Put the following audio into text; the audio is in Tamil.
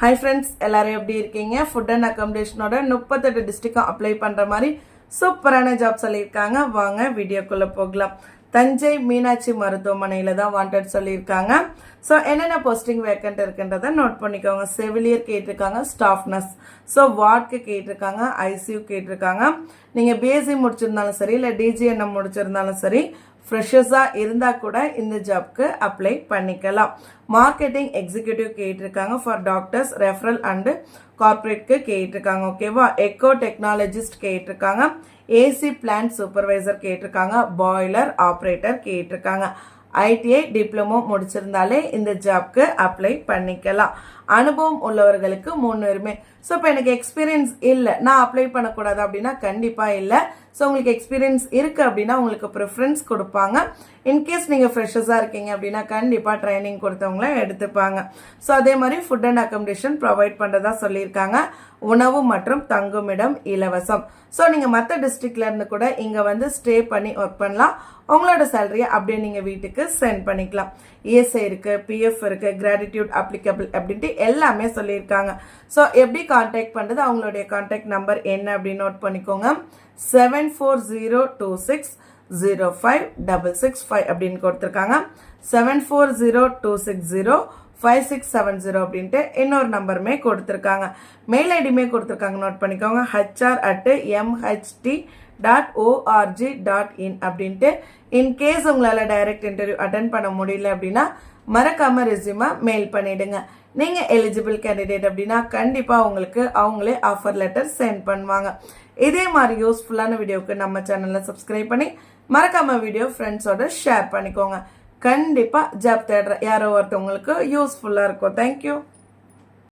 ஹை ஃப்ரெண்ட்ஸ் எல்லாரும் எப்படி இருக்கீங்க? ஃபுட் அண்ட் அக்காமடேஷனோட முப்பத்தெட்டு டிஸ்ட்ரிக்டும் அப்ளை பண்ணுற மாதிரி சூப்பரான ஜாப் சொல்லியிருக்காங்க. வாங்க வீடியோக்குள்ளே போகலாம். தஞ்சை மீனாட்சி மருத்துவமனையில் தான் வாண்டட் சொல்லியிருக்காங்க. ஸோ என்னென்ன போஸ்டிங் வேக்கண்ட் இருக்குன்றதை நோட் பண்ணிக்கோங்க. செவிலியர் கேட்டிருக்காங்க ஸ்டாஃப் நர்ஸ் ஸோ வார்டுக்கு கேட்டிருக்காங்க ஐசியூ கேட்டிருக்காங்க. நீங்கள் பிஎஸ்சி முடிச்சிருந்தாலும் சரி இல்லை டிஜிஎன்எம் முடிச்சிருந்தாலும் சரி ஃப்ரெஷர்ஸாக இருந்தால் கூட இந்த ஜாப்க்கு அப்ளை பண்ணிக்கலாம். மார்க்கெட்டிங் எக்ஸிக்யூட்டிவ் கேட்டிருக்காங்க ஃபார் டாக்டர்ஸ் ரெஃபரல் அண்டு கார்பரேட்க்கு கேட்டிருக்காங்க ஓகேவா எக்கோ டெக்னாலஜிஸ்ட் கேட்டிருக்காங்க. ஏசி பிளான்ட் சூப்பர்வைசர் கேட்டிருக்காங்க பாய்லர் ஆப்ரேட்டர் கேட்டிருக்காங்க. ஐடிஐ டிப்ளமோ முடிச்சிருந்தாலே இந்த ஜாப்க்கு அப்ளை பண்ணிக்கலாம். அனுபவம் உள்ளவர்களுக்கு முன்னுரிமை. ஸோ இப்போ எனக்கு எக்ஸ்பீரியன்ஸ் இல்லை. நான் அப்ளை பண்ணக்கூடாது அப்படின்னா கண்டிப்பாக இல்லை. ஸோ உங்களுக்கு எக்ஸ்பீரியன்ஸ் இருக்குது அப்படின்னா உங்களுக்கு ப்ரிஃபரன்ஸ் கொடுப்பாங்க. இன்கேஸ் நீங்கள் ஃப்ரெஷர்ஸாக இருக்கீங்க அப்படின்னா கண்டிப்பாக ட்ரைனிங் கொடுத்தவங்கள எடுத்துப்பாங்க. ஸோ அதே மாதிரி ஃபுட் அண்ட் அக்கமடேஷன் ப்ரொவைட் பண்ணுறதா சொல்லியிருக்காங்க. உணவு மற்றும் தங்குமிடம் இலவசம். ஸோ நீங்கள் மற்ற டிஸ்ட்ரிக்ட்லேருந்து கூட இங்கே வந்து ஸ்டே பண்ணி ஒர்க் பண்ணலாம். உங்களோட சேலரியை அப்படியே நீங்கள் வீட்டுக்கு சென்ட் பண்ணிக்கலாம். இஎஸ்ஐ இருக்குது பிஎஃப் இருக்குது கிராட்டிடியூட் அப்ளிகபிள் அப்படின்ட்டு எல்லாமே சொல்லியிருக்காங்க. ஸோ எப்படி கான்டாக்ட் பண்ணுறது அவங்களுடைய கான்டாக்ட் நம்பர் என்ன அப்படின்னு நோட் பண்ணிக்கோங்க. Seven four zero two six zero five double six five அப்படின்னு கொடுத்துருக்காங்க. Seven four zero two six zero five six seven zero அப்படின்ட்டு இன்னொரு நம்பருமே கொடுத்துருக்காங்க. மெயில் ஐடியுமே கொடுத்துருக்காங்க. நோட் பண்ணிக்கோங்க. HR at MHT dot org dot in அப்படின்ட்டு இன்கேஸ் உங்களால் டைரக்ட் இன்டர்வியூ அட்டன் பண்ண முடியல அப்படின்னா மறக்காம ரெசியூமா மெயில் பண்ணிடுங்க. நீங்க எலிஜிபிள் கேண்டிடேட் அப்படின்னா கண்டிப்பா உங்களுக்கு அவங்களே ஆஃபர் லெட்டர் சென்ட் பண்ணுவாங்க. இதே மாதிரி யூஸ்ஃபுல்லான வீடியோவுக்கு நம்ம சேனலில் சப்ஸ்கிரைப் பண்ணி மறக்காம வீடியோ ஃப்ரெண்ட்ஸோட ஷேர் பண்ணிக்கோங்க. கண்டிப்பா ஜாப் தேடுற யாரோ ஒருத்தவங்களுக்கு யூஸ்ஃபுல்லா இருக்கும். தேங்க்யூ